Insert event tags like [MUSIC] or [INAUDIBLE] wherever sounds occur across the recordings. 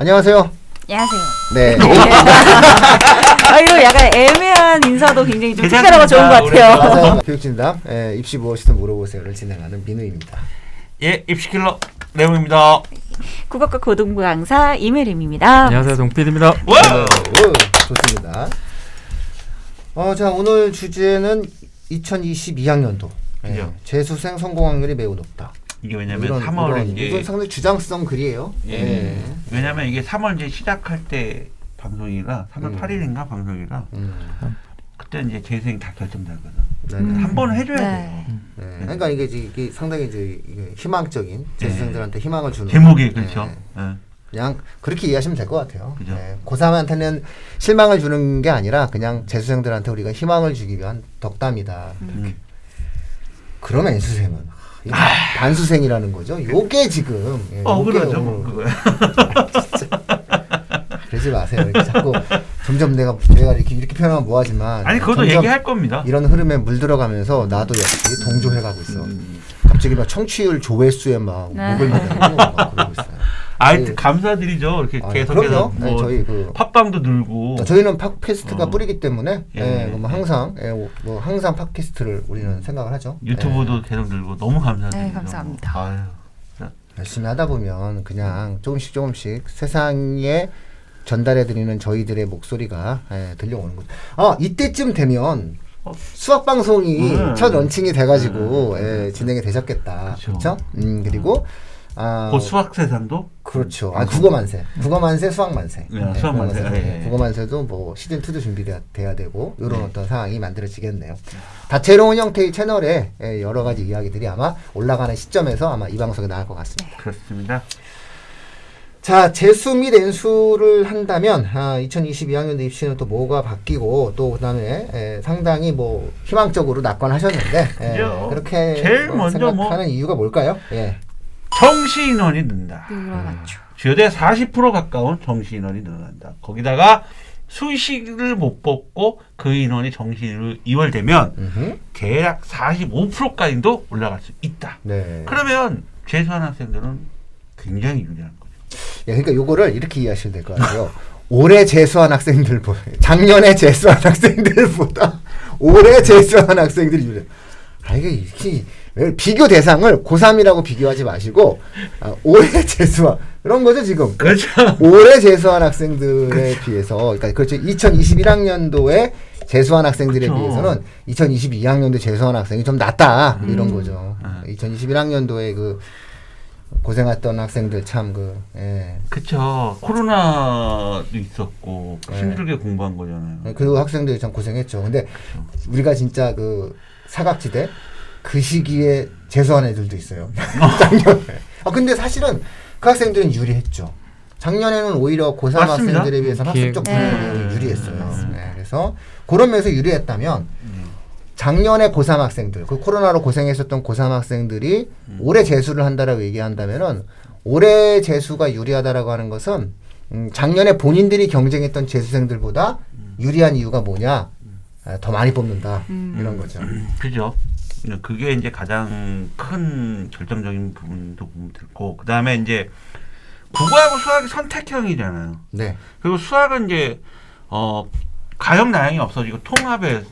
안녕하세요. 안녕하세요. 네. [LAUGHS] 아, 이거 약간 애매한 인사도 굉장히 좀 특별하고 좋은 것 같아요. 맞아요. [LAUGHS] 교육진담 예, 입시 무엇이든 물어보세요를 진행하는 민우입니다. 예, 입시킬러 레몬입니다. 국어과 고등부 강사 이메림입니다. 안녕하세요 동필입니다. 와! 네, 오, 좋습니다. 어, 자 오늘 주제는 2022학년도 예, 그죠. 재수생 성공 확률이 매우 높다. 이게 왜냐면 이런, 3월 이런, 이제 이건 상당히 주장성 글이에요. 예. 예. 왜냐면 이게 3월 이제 시작할 때 방송이라 3월 음. 8일인가 방송이라 음, 그때 이제 재생이 다 결정되거든. 네. 음. 한 번은 해줘야 네. 돼요. 네. 그러니까 이게, 이제 이게 상당히 이제 이게 희망적인 재수생들한테 희망을 주는 제목이 그렇죠. 예. 예. 그냥 그렇게 이해하시면 될 것 같아요. 그죠. 네. 고3한테는 실망을 주는 게 아니라 그냥 재수생들한테 우리가 희망을 주기 위한 덕담이다. 음. 그러면 N수생은 이 반수생이라는 거죠. 요게 지금 예, 어, 요게 그러죠. 오늘 그거야. 그러지 마세요. 이렇게 자꾸 점점 내가 내가 이렇게 이렇게 표현하면 뭐하지만 아니 그것도 점점 얘기할 겁니다. 이런 흐름에 물들어가면서 나도 역시 동조해가고 있어. 음. 갑자기 막 청취율 조회수에 막 네. 목을 매고 막 그러고 있어요. 아이 네. 감사드리죠. 이렇게 아, 계속해서 그럼요. 뭐 네, 저희 그 팟빵도 늘고 저희는 팟캐스트가 어. 뿌리기 때문에 예. 예, 뭐 항상 예, 뭐 항상 팟캐스트를 우리는 생각을 하죠. 유튜브도 계속 늘고 너무 감사드리죠. 네, 감사합니다. 아유. 예, 열심히 하다 보면 그냥 조금씩 조금씩 세상에 전달해 드리는 저희들의 목소리가 예, 들려오는 거죠. 아 이때쯤 되면 어. 수학 방송이 음. 첫 런칭이 돼가지고 음. 예, 진행이 되셨겠다. 그쵸. 그렇죠? 음 그리고 아 곧 수학 세상도 그렇죠. 아 국어 만세, 국어 만세, 수학 만세. 네, 네, 수학 만세. 예, 네, 예. 국어 만세도 뭐 시즌 2도 준비돼야 돼야 되고 이런 네. 어떤 상황이 만들어지겠네요. 다채로운 형태의 채널에 예, 여러 가지 이야기들이 아마 올라가는 시점에서 아마 이 방송에 나올 것 같습니다. 그렇습니다. 자, 재수 및 N수를 한다면 아, 2022학년도 입시는 또 뭐가 바뀌고 또 그다음에 에, 상당히 뭐 희망적으로 낙관하셨는데 에. 그렇게 제일 뭐 먼저 생각하는 뭐- 이유가 뭘까요? 예. 정시 인원이 는다. 그렇죠. 주요대 40% 가까운 정시 인원이 늘어난다. 거기다가 수시를 못 뽑고 그 인원이 정시로 이월되면 음흠. 대략 45%까지도 올라갈 수 있다. 네. 그러면 재수한 학생들은 굉장히 유리한 거죠. 예, 그러니까 요거를 이렇게 이해하시면 될 것 같아요. [LAUGHS] 올해 재수한 학생들보다 작년에 재수한 학생들보다 올해 재수한 학생들이 유리. 아 이게 이게 왜 비교 대상을 고3이라고 비교하지 마시고 아, 올해 [LAUGHS] 재수한 그런 거죠 지금. 그렇죠. 올해 재수한 학생들에 비해서 그러니까 그렇죠 2021학년도에 재수한 학생들에 그쵸. 비해서는 2022학년도 재수한 학생이 좀 낫다 이런 음. 거죠. 아. 2021학년도에 그 고생했던 학생들 참 그 예. 그쵸. 코로나도 있었고 네. 힘들게 공부한 거잖아요. 그 학생들이 참 고생했죠. 근데 우리가 진짜 그 사각지대 그 시기에 재수한 애들도 있어요. [LAUGHS] 작년에. 아 근데 사실은 그 학생들은 유리했죠. 작년에는 오히려 고3 맞습니다. 학생들에 비해서 학습적 네. 분석이 유리했어요. 음. 네, 그래서 그런 면에서 유리했다면 음. 작년에 고3 학생들, 그 코로나로 고생했었던 고3 학생들이 음. 올해 재수를 한다라고 얘기한다면은 올해 재수가 유리하다라고 하는 것은 음, 작년에 본인들이 경쟁했던 재수생들보다 음. 유리한 이유가 뭐냐? 아, 더 많이 뽑는다 음. 이런 거죠. 그죠. 그게 이제 가장 큰 결정적인 부분도 보면 들고 그 다음에 이제 국어하고 수학이 선택형이잖아요. 네, 그리고 수학은 이제 어 가형 나형이 없어지고 통합에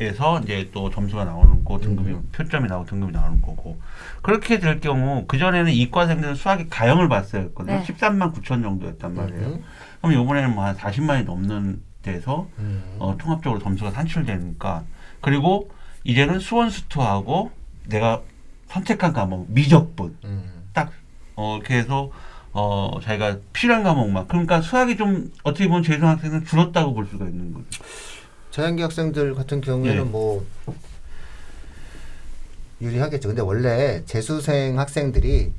에서 이제 또 점수가 나오는 거 등급이 음. 표점이 나오고 등급이 나오는 거고 그렇게 될 경우 그 전에는 이과생들은 수학이 가형을 봤어야 했거든요. 네. 13만 9천 정도였단 말이에요. 음. 그럼 이번에는 뭐 한 40만이 넘는 데서 음. 어, 통합적으로 점수가 산출되니까 그리고 이제는 수원수투하고 내가 선택한 과목 미적분 음. 딱 어, 이렇게 해서 어, 자기가 필요한 과목만 그러니까 수학이 좀 어떻게 보면 재수 학생은 줄었다고 볼 수가 있는 거죠. 자연계 학생들 같은 경우에는 예. 뭐 유리하겠죠. 근데 원래 재수생 학생들이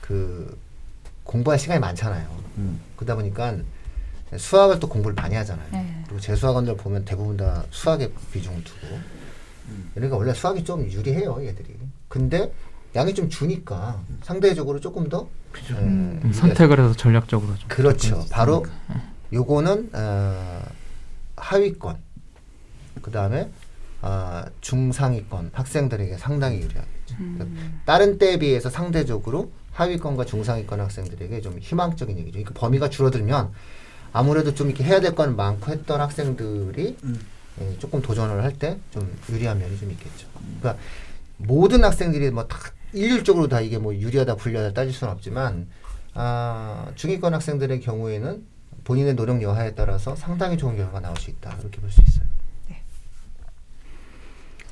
그 공부할 시간이 많잖아요. 음. 그러다 보니까 수학을 또 공부를 많이 하잖아요. 네. 그리고 재수학원들 보면 대부분 다 수학에 비중을 두고. 그러니까 원래 수학이 좀 유리해요, 얘들이. 근데 양이 좀 주니까 상대적으로 조금 더 그죠. 예, 음. 음. 선택을 해서 전략적으로 좀 그렇죠. 바로 요거는 어, 하위권. 그 다음에 아, 중상위권 학생들에게 상당히 유리하겠죠. 그러니까 다른 때에 비해서 상대적으로 하위권과 중상위권 학생들에게 좀 희망적인 얘기죠. 그러니까 범위가 줄어들면 아무래도 좀 이렇게 해야 될 건 많고 했던 학생들이 음. 예, 조금 도전을 할 때 좀 유리한 면이 좀 있겠죠. 그러니까 모든 학생들이 뭐 다 일률적으로 다 이게 뭐 유리하다 불리하다 따질 수는 없지만 아, 중위권 학생들의 경우에는 본인의 노력 여하에 따라서 상당히 좋은 결과가 나올 수 있다 이렇게 볼 수 있어요.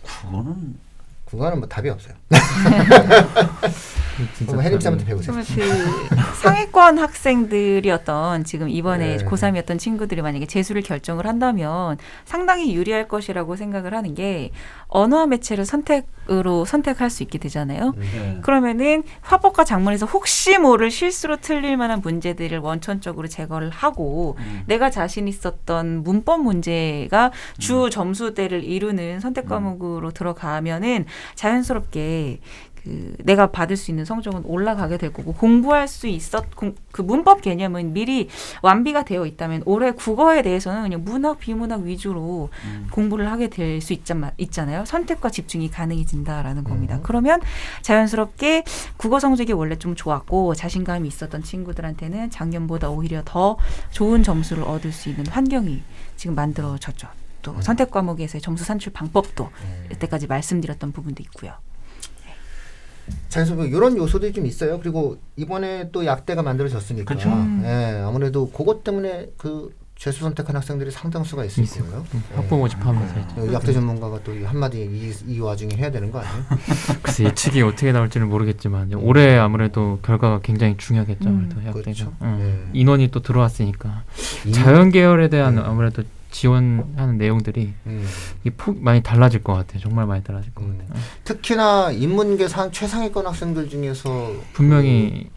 그거는 그거는 뭐 답이 없어요. [LAUGHS] 진짜 그럼 혜림 쌤한테 배우세요. 그러면 그 상위권 학생들이었던 지금 이번에 네. 고3이었던 친구들이 만약에 재수를 결정을 한다면 상당히 유리할 것이라고 생각을 하는 게 언어와 매체를 선택으로 선택할 수 있게 되잖아요. 네. 그러면은 화법과 작문에서 혹시 모를 실수로 틀릴 만한 문제들을 원천적으로 제거를 하고 음. 내가 자신 있었던 문법 문제가 주 점수대를 이루는 선택 과목으로 들어가면은 자연스럽게 그 내가 받을 수 있는 성적은 올라가게 될 거고 공부할 수 있었 공, 그 문법 개념은 미리 완비가 되어 있다면 올해 국어에 대해서는 그냥 문학 비문학 위주로 음. 공부를 하게 될 수 있잖아요. 선택과 집중이 가능해진다라는 겁니다. 음. 그러면 자연스럽게 국어 성적이 원래 좀 좋았고 자신감이 있었던 친구들한테는 작년보다 오히려 더 좋은 점수를 얻을 수 있는 환경이 지금 만들어졌죠. 또 음. 선택 과목에서의 점수 산출 방법도 음. 이때까지 말씀드렸던 부분도 있고요. 자, 그래서 뭐 이런 요소들이 좀 있어요. 그리고 이번에 또 약대가 만들어졌으니까, 그쵸. 음. 예, 아무래도 그것 때문에 그 재수 선택한 학생들이 상당수가 있을 있을 거예요. 음, 학부 모집하면서. 예, 약대 전문가가 또이 한마디 이, 이 와중에 해야 되는 거 아니에요? [LAUGHS] 글쎄 예측이 어떻게 나올지는 모르겠지만 올해 아무래도 결과가 굉장히 중요하겠죠. 음. 약대가 그렇죠. 음. 네. 인원이 또 들어왔으니까 이- 자연 계열에 대한 음. 아무래도 지원하는 내용들이 음. 이폭 많이 달라질 것 같아요. 정말 많이 달라질 것 음. 같아요. 특히나 인문계 상 최상위권 학생들 중에서 분명히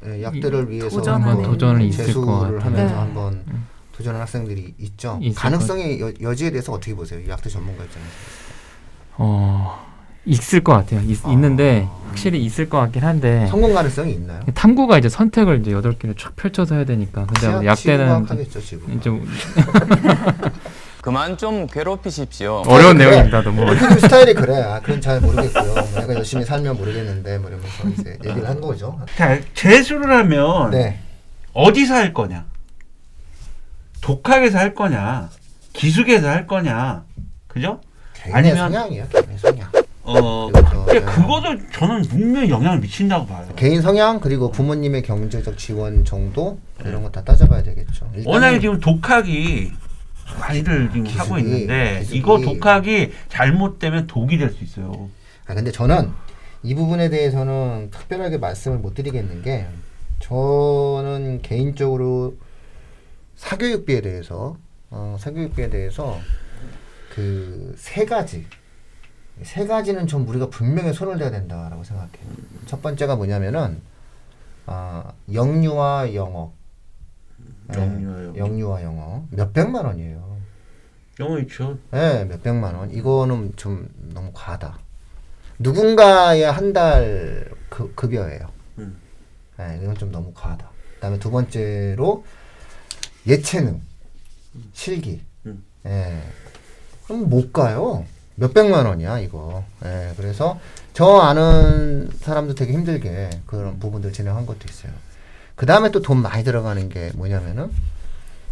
그, 예, 약대를 위해서 도전하는 한번 도전은 있을 재수를 것 같아요. 하면서 네. 한번 음. 도전하는 학생들이 있죠. 있을 가능성의 여, 여지에 대해서 어떻게 보세요? 이 약대 전문가 입장에서. 어 있을 것 같아요. 있, 아. 있는데 확실히 있을 것 같긴 한데 성공 가능성이 있나요? 탐구가 이제 선택을 이제 여덟 개를 쫙 펼쳐서 해야 되니까 근데 약대는 이제 하겠죠 지금. 좀 [LAUGHS] 그만 좀 괴롭히십시오. 어려운 그래. 내용입니다. 너무. 대표님 스타일이 그래. 아, 그건 잘 모르겠고요. 내가 열심히 살면 모르겠는데 뭐 이러면서 이제 얘기를 한 거죠. 자, 재수를 하면 네. 어디서 할 거냐? 독학에서 할 거냐? 기숙에서 할 거냐? 그죠? 개인의 아니면- 성향이야. 개인의 성향. 어, 근데 네. 그것도 저는 분명히 영향을 미친다고 봐요. 개인 성향 그리고 부모님의 경제적 지원 정도 이런 거 다 따져봐야 되겠죠. 일단은 워낙에 지금 독학이 많이들 지금 하고 기술이- 있는데 기술이- 이거 독학이 잘못되면 독이 될 수 있어요. 아 근데 저는 이 부분에 대해서는 특별하게 말씀을 못 드리겠는 게 저는 개인적으로 사교육비에 대해서 어, 사교육비에 대해서 그 세 가지 세 가지는 좀 우리가 분명히 손을 대야 된다라고 생각해요. 첫 번째가 뭐냐면은 아, 영유아 영어 예, 영유아 영어. 영유아 영어 몇 백만 원이에요. 영어 유치원 네, 몇 백만 원. 이거는 좀 너무 과하다. 누군가의 한달 그, 급여예요. 음. 네, 이건 좀 너무 과하다. 그다음에 두 번째로 예체능, 실기. 음. 예. 그럼 못 가요. 몇 백만 원이야 이거. 예, 그래서 저 아는 사람도 되게 힘들게 그런 부분들 진행한 것도 있어요. 그 다음에 또 돈 많이 들어가는 게 뭐냐면은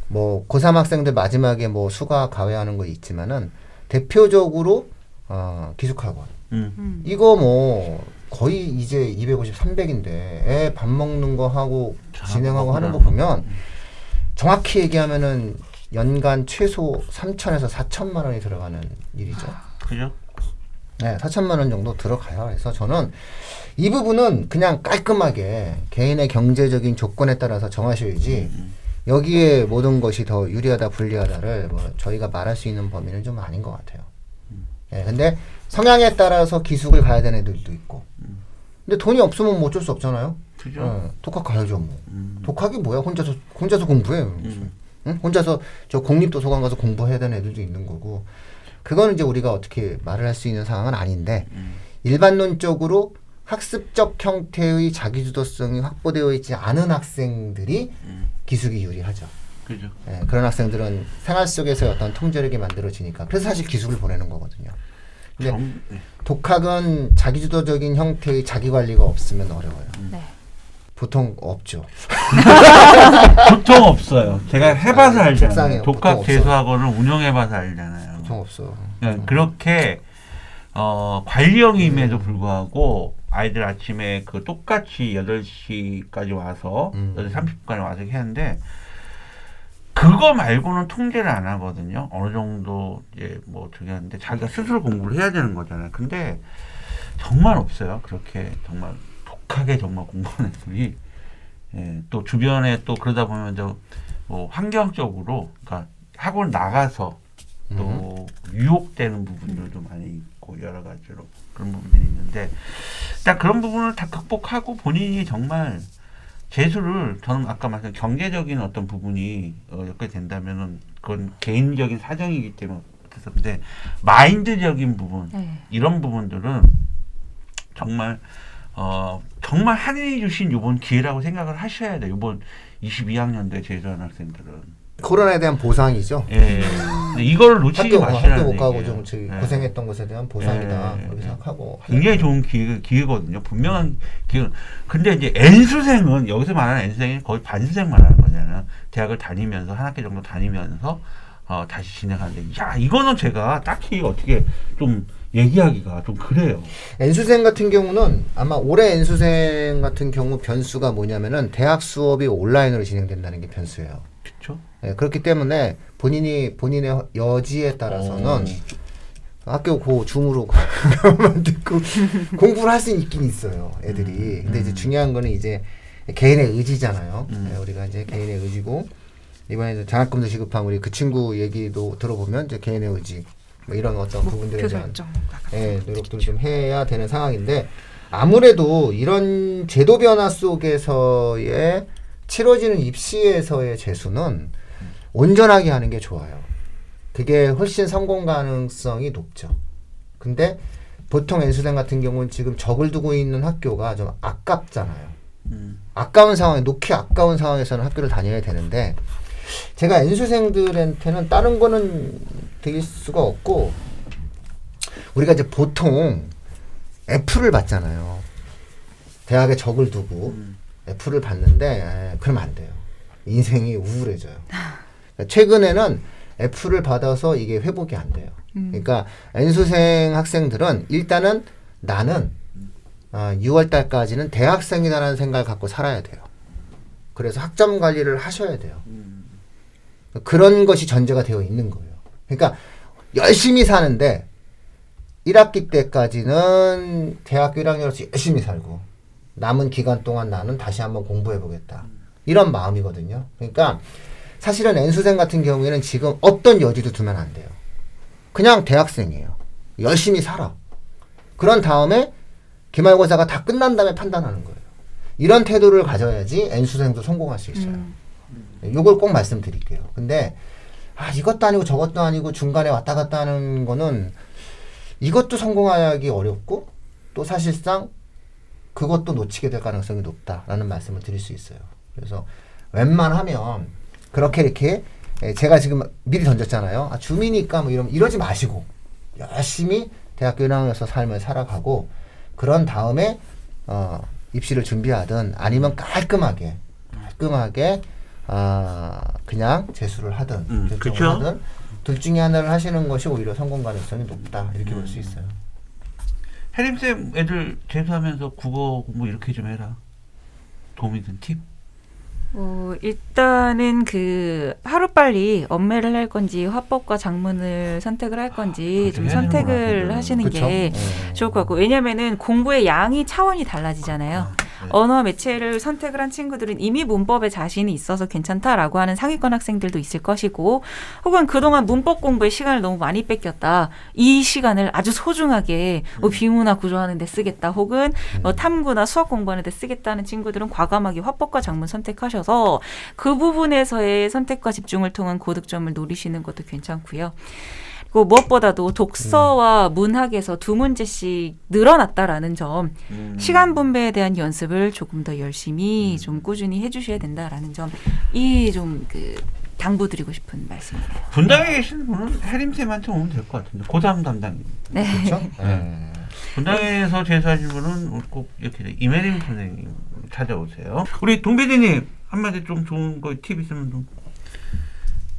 뭐 고3 학생들 마지막에 뭐 수가 가외하는 거 있지만은 대표적으로 어, 기숙학원 음. 음. 이거 뭐 거의 이제 250, 300인데 애 밥 먹는 거 하고 진행하고 하는 거 보면 정확히 얘기하면은 연간 최소 3천에서 4천만 원이 들어가는 일이죠. 그죠? 네, 4천만 원 정도 들어가요. 그래서 저는 이 부분은 그냥 깔끔하게 개인의 경제적인 조건에 따라서 정하셔야지 여기에 모든 것이 더 유리하다 불리하다를 뭐 저희가 말할 수 있는 범위는 좀 아닌 것 같아요. 예, 근데 성향에 따라서 기숙을 가야 되는 애들도 있고. 근데 돈이 없으면 뭐 어쩔 수 없잖아요. 그죠? 예, 독학 가야죠 뭐. 음. 독학이 뭐야? 혼자서 혼자서 공부해. 음. 응? 혼자서 저 공립 도서관 가서 공부해야 되는 애들도 있는 거고. 그거는 이제 우리가 어떻게 말을 할 수 있는 상황은 아닌데 음. 일반론적으로 학습적 형태의 자기주도성이 확보되어 있지 않은 학생들이 음. 기숙이 유리하죠. 그죠? 예, 그런 학생들은 생활 속에서 어떤 통제력이 만들어지니까 그래서 사실 기숙을 보내는 거거든요. 근데 정- 네. 독학은 자기주도적인 형태의 자기 관리가 없으면 어려워요. 네. 보통 없죠. [LAUGHS] 보통 없어요. 제가 해봐서 아, 알잖아요. 독학. 재수학원을 운영해봐서 알잖아요. 보통 없어. 네, 그렇게 어, 관리형임에도 불구하고 아이들 아침에 그 똑같이 8시까지 와서 음. 8시 30분까지 와서 했는데 그거 말고는 통제를 안 하거든요. 어느 정도 이제 뭐 어떻게 하는데 자기가 스스로 공부를 해야 되는 거잖아요. 근데 정말 없어요. 그렇게 정말 독하게 정말 공부하는 애들이 예, 또 주변에 또 그러다 보면 저뭐 환경적으로 그러니까 학원 나가서 또 유혹되는 부분들도 많이 있고 여러 가지로 그런 부분들이 있는데 딱 그런 부분을 다 극복하고 본인이 정말 재수를 저는 아까 말씀 경제적인 어떤 부분이 어, 엮게 된다면은 그건 개인적인 사정이기 때문에 그런데 마인드적인 부분 네. 이런 부분들은 정말 어 정말 하늘이 주신 이번 기회라고 생각을 하셔야 돼요. 이번 22학년대 재수한 학생들은 코로나에 대한 보상이죠. 예 근데 이걸 놓치지 학교 어, 마시라는 학교 못 가고 얘기예요. 좀 저기 예. 고생했던 것에 대한 보상이다. 예, 예, 그렇게 예. 생각하고 굉장히 좋은 기회, 기회거든요. 분명한 기회. 근데 이제 N수생은, 여기서 말하는 N수생이 거의 반수생 말하는 거잖아요. 대학을 다니면서, 한 학기 정도 다니면서, 어, 다시 진행하는데, 야, 이거는 제가 딱히 어떻게 좀 얘기하기가 좀 그래요. N수생 같은 경우는 아마 올해 N수생 같은 경우 변수가 뭐냐면은 대학 수업이 온라인으로 진행된다는 게 변수예요. 그쵸? 예, 그렇기 때문에 본인이 본인의 여지에 따라서는 어. 학교 고 줌으로 [LAUGHS] 만 듣고 공부를 할 수 있긴 있어요 애들이 근데 이제 중요한 거는 이제 개인의 의지잖아요 음. 예, 우리가 이제 개인의 의지고 이번에 이제 장학금도 지급한 우리 그 친구 얘기도 들어보면 이제 개인의 의지 뭐 이런 어떤 부분들에 대한. 예, 노력들을 좀 해야 되는 상황인데 아무래도 이런 제도 변화 속에서의 치러지는 입시에서의 재수는 온전하게 하는 게 좋아요. 그게 훨씬 성공 가능성이 높죠. 근데 보통 N수생 같은 경우는 지금 적을 두고 있는 학교가 좀 아깝잖아요. 음. 아까운 상황에 놓기 아까운 상황에서는 학교를 다녀야 되는데 제가 N수생들한테는 다른 거는 드릴 수가 없고 우리가 이제 보통 F를 받잖아요. 대학에 적을 두고 음. F를 받는데 에, 그러면 안 돼요. 인생이 우울해져요. 그러니까 최근에는 F를 받아서 이게 회복이 안 돼요. 음. 그러니까 N수생 학생들은 일단은 나는 아, 6월 달까지는 대학생이다라는 생각을 갖고 살아야 돼요. 그래서 학점 관리를 하셔야 돼요. 음. 그런 것이 전제가 되어 있는 거예요. 그러니까 열심히 사는데 1학기 때까지는 대학교 1학년으로서 열심히 살고 남은 기간 동안 나는 다시 한번 공부해 보겠다. 이런 마음이거든요. 그러니까 사실은 N수생 같은 경우에는 지금 어떤 여지도 두면 안 돼요. 그냥 대학생이에요. 열심히 살아. 그런 다음에 기말고사가 다 끝난 다음에 판단하는 거예요. 이런 태도를 가져야지 N수생도 성공할 수 있어요. 음. 요걸 꼭 말씀드릴게요. 근데 아 이것도 아니고 저것도 아니고 중간에 왔다 갔다 하는 거는 이것도 성공하기 어렵고 또 사실상 그것도 놓치게 될 가능성이 높다라는 말씀을 드릴 수 있어요. 그래서 웬만하면 그렇게 이렇게 예, 제가 지금 미리 던졌잖아요. 아, 줌이니까 뭐 이러면 이러지 마시고 열심히 대학교 1학년에서 삶을 살아가고 그런 다음에 어, 입시를 준비하든 아니면 깔끔하게 깔끔하게 아 그냥 재수를 하든 음, 재수를 그쵸? 하든 둘 중에 하나를 하시는 것이 오히려 성공 가능성이 높다 이렇게 볼수 있어요. 혜림쌤 애들 재수하면서 국어 공부 이렇게 좀 해라. 도움이 된 팁? 어, 일단은 그 하루 빨리 엄매를 할 건지 화법과 장문을 선택을 할 건지 아, 좀 선택을 하시는 그쵸? 게 예. 좋을 것 같고 왜냐면은 공부의 양이 차원이 달라지잖아요. 네. 언어 매체를 선택을 한 친구들은 이미 문법에 자신이 있어서 괜찮다라고 하는 상위권 학생들도 있을 것이고 혹은 그동안 문법 공부에 시간을 너무 많이 뺏겼다. 이 시간을 아주 소중하게 뭐 비문화 구조하는 데 쓰겠다. 혹은 뭐 탐구나 수학 공부하는 데 쓰겠다는 친구들은 과감하게 화법과 장문 선택하셔서 그 부분에서의 선택과 집중을 통한 고득점을 노리시는 것도 괜찮고요. 그리고 무엇보다도 독서와 문학에서 두 문제씩 늘어났다라는 점, 음. 시간 분배에 대한 연습을 조금 더 열심히 좀 꾸준히 해주셔야 된다라는 점, 이 좀 그 당부드리고 싶은 말씀이에요. 분당에 계시는 분은 해림 쌤한테 오면 될 것 같은데 고3 담당님. 네. 그렇죠? [LAUGHS] 네. 분당에서 제수하신 분은 꼭 이렇게 이메림 선생님 찾아오세요. 우리 동배디님 한마디 좀 좋은 거 팁 있으면 좀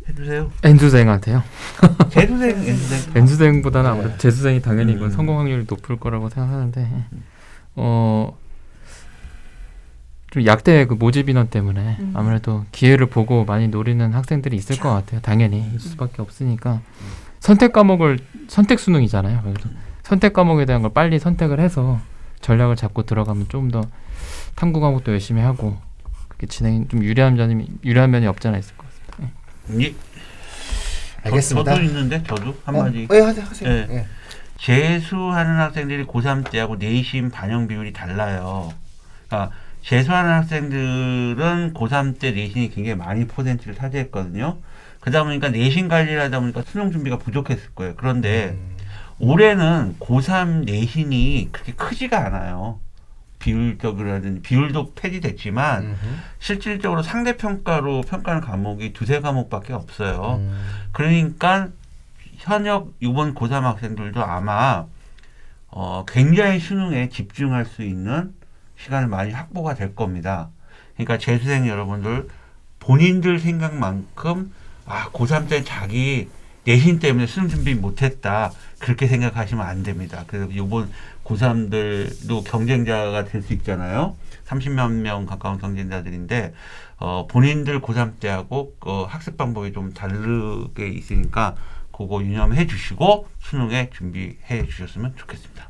해주세요. N수생한테요. [LAUGHS] 재수생, N수생. N수생보다는 아무래도 네. 재수생이 당연히 이건 음. 성공 확률이 높을 거라고 생각하는데 어. 좀 약대 그 모집 인원 때문에 음. 아무래도 기회를 보고 많이 노리는 학생들이 있을 것 같아요. 당연히 있을 수밖에 없으니까 선택 과목을 선택 수능이잖아요. 그래서 선택 과목에 대한 걸 빨리 선택을 해서 전략을 잡고 들어가면 좀 더 탐구 과목도 열심히 하고 그렇게 진행이 좀 유리한 면이 유리한 면이 없잖아 있을 것 같습니다. 예. 예. 알겠습니다. 저, 도 있는데 저도 한마디. 어, 예, 하세요. 하세요. 예. 예. 재수하는 학생들이 고3 때하고 내신 반영 비율이 달라요. 그러니까 재수하는 학생들은 고3 때 내신이 굉장히 많이 퍼센트를 차지했거든요. 그러다 보니까 내신 관리를 하다 보니까 수능 준비가 부족했을 거예요. 그런데 음, 올해는 고3 내신이 그렇게 크지가 않아요. 비율적으로라든지 비율도 폐지됐지만 음흠. 실질적으로 상대 평가로 평가하는 과목이 두세 과목밖에 없어요. 음. 그러니까 현역 이번 고3 학생들도 아마 어, 굉장히 수능에 집중할 수 있는 시간을 많이 확보가 될 겁니다. 그러니까 재수생 여러분들 본인들 생각만큼 아 고3 때 자기 내신 때문에 수능 준비 못했다 그렇게 생각하시면 안 됩니다. 그래서 이번 고3들도 경쟁자가 될 수 있잖아요. 30만 명 가까운 경쟁자들인데 어, 본인들 고3 때하고 어, 학습 방법이 좀 다르게 있으니까 그거 유념해 주시고 수능에 준비해 주셨으면 좋겠습니다.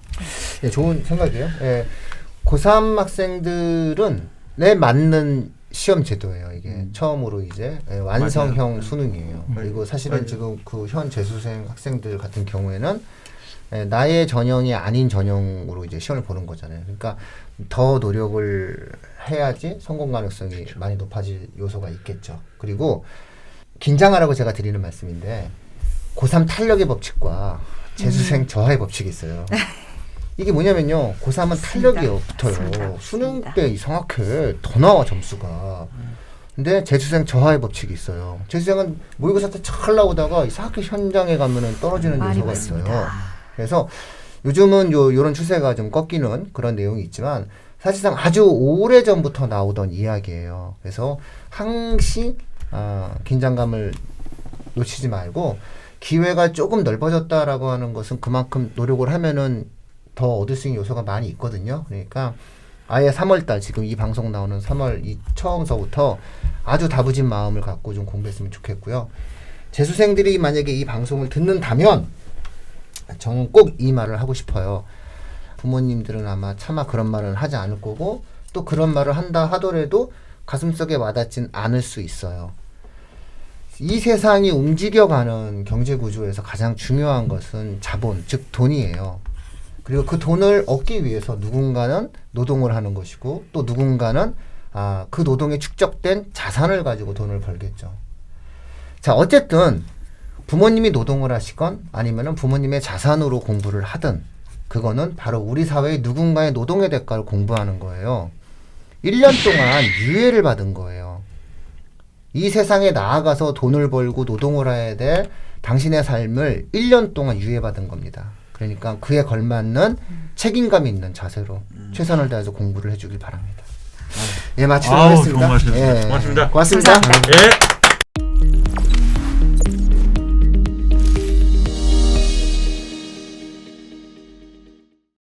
예, 좋은 생각이에요. 예. 고3 학생들은 내 맞는 시험 제도예요. 이게 음. 처음으로 이제 예, 완성형 맞아요. 수능이에요. 음. 그리고 사실은 맞아요. 지금 그 현 재수생 학생들 같은 경우에는 예, 나의 전형이 아닌 전형으로 이제 시험을 보는 거잖아요. 그러니까 더 노력을 해야지 성공 가능성이 그렇죠. 많이 높아질 요소가 있겠죠. 그리고 긴장하라고 제가 드리는 말씀인데 고3 탄력의 법칙과 재수생 음. 저하의 법칙이 있어요. [LAUGHS] 이게 뭐냐면요. 고3은 탄력이. 붙어요. 수능. 때 이상하게 더 나와 점수가. 근데 재수생 저하의 법칙이 있어요. 재수생은 모의고사 때 잘 나오다가 이상하게 현장에 가면은 떨어지는 요소가 있어요. 그래서 요즘은 요 요런 추세가 좀 꺾이는 그런 내용이 있지만 사실상 아주 오래 전부터 나오던 이야기예요. 그래서 항시 아, 긴장감을 놓치지 말고 기회가 조금 넓어졌다라고 하는 것은 그만큼 노력을 하면은 더 얻을 수 있는 요소가 많이 있거든요. 그러니까 아예 3월달 지금 이 방송 나오는 3월 이 처음서부터 아주 다부진 마음을 갖고 좀 공부했으면 좋겠고요. 재수생들이 만약에 이 방송을 듣는다면 저는 꼭 이 말을 하고 싶어요. 부모님들은 아마 차마 그런 말은 하지 않을 거고 또 그런 말을 한다 하더라도 가슴속에 와닿진 않을 수 있어요. 이 세상이 움직여가는 경제 구조에서 가장 중요한 것은 자본, 즉 돈이에요. 그리고 그 돈을 얻기 위해서 누군가는 노동을 하는 것이고 또 누군가는 아, 그 노동에 축적된 자산을 가지고 돈을 벌겠죠. 자, 어쨌든 부모님이 노동을 하시건 아니면은 부모님의 자산으로 공부를 하든 그거는 바로 우리 사회의 누군가의 노동의 대가를 공부하는 거예요. 1년 동안 유예를 받은 거예요. 이 세상에 나아가서 돈을 벌고 노동을 해야 될 당신의 삶을 1년 동안 유예받은 겁니다. 그러니까 그에 걸맞는 책임감 있는 자세로 최선을 다해서 공부를 해주길 바랍니다. 예, 마치도록 아우, 하겠습니다. 좋은 말씀입니다. 예, 고맙습니다. 고맙습니다. 예.